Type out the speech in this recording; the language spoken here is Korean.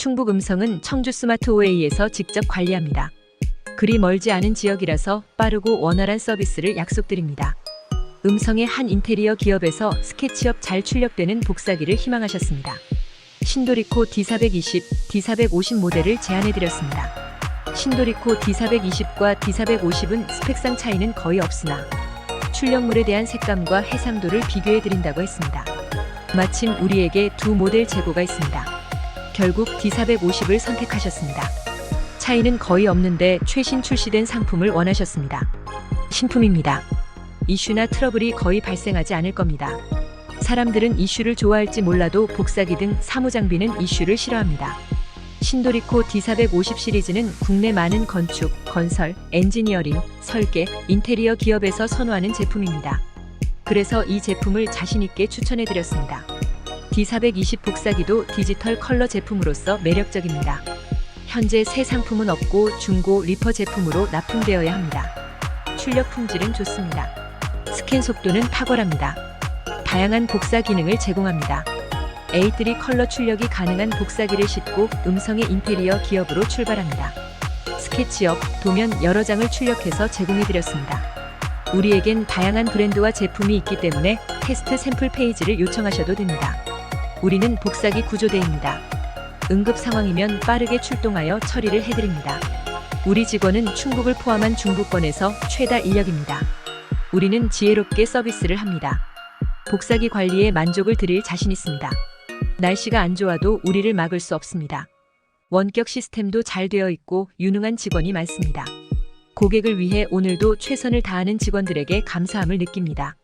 충북 음성은 청주 스마트웨이에서 직접 관리합니다. 그리 멀지 않은 지역이라서 빠르고 원활한 서비스를 약속드립니다. 음성의 한 인테리어 기업에서 스케치업 잘 출력되는 복사기를 희망하셨습니다. 신도리코 D420, D450 모델을 제안해드렸습니다. 신도리코 D420과 D450은 스펙상 차이는 거의 없으나 출력물에 대한 색감과 해상도를 비교해드린다고 했습니다. 마침 우리에게 두 모델 재고가 있습니다. 결국 D450을 선택하셨습니다. 차이는 거의 없는데 최신 출시된 상품을 원하셨습니다. 신품입니다. 이슈나 트러블이 거의 발생하지 않을 겁니다. 사람들은 이슈를 좋아할지 몰라도 복사기 등 사무장비는 이슈를 싫어합니다. 신도리코 D450 시리즈는 국내 많은 건축, 건설, 엔지니어링, 설계, 인테리어 기업에서 선호하는 제품입니다. 그래서 이 제품을 자신있게 추천해드렸습니다. D420 복사기도 디지털 컬러 제품으로서 매력적입니다. 현재 새 상품은 없고 중고 리퍼 제품으로 납품되어야 합니다. 출력 품질은 좋습니다. 스캔 속도는 탁월합니다. 다양한 복사 기능을 제공합니다. A3 컬러 출력이 가능한 복사기를 싣고 음성의 인테리어 기업으로 출발합니다. 스케치업, 도면 여러 장을 출력해서 제공해드렸습니다. 우리에겐 다양한 브랜드와 제품이 있기 때문에 테스트 샘플 페이지를 요청하셔도 됩니다. 우리는 복사기 구조대입니다. 응급 상황이면 빠르게 출동하여 처리를 해드립니다. 우리 직원은 충북을 포함한 중부권에서 최다 인력입니다. 우리는 지혜롭게 서비스를 합니다. 복사기 관리에 만족을 드릴 자신 있습니다. 날씨가 안 좋아도 우리를 막을 수 없습니다. 원격 시스템도 잘 되어 있고 유능한 직원이 많습니다. 고객을 위해 오늘도 최선을 다하는 직원들에게 감사함을 느낍니다.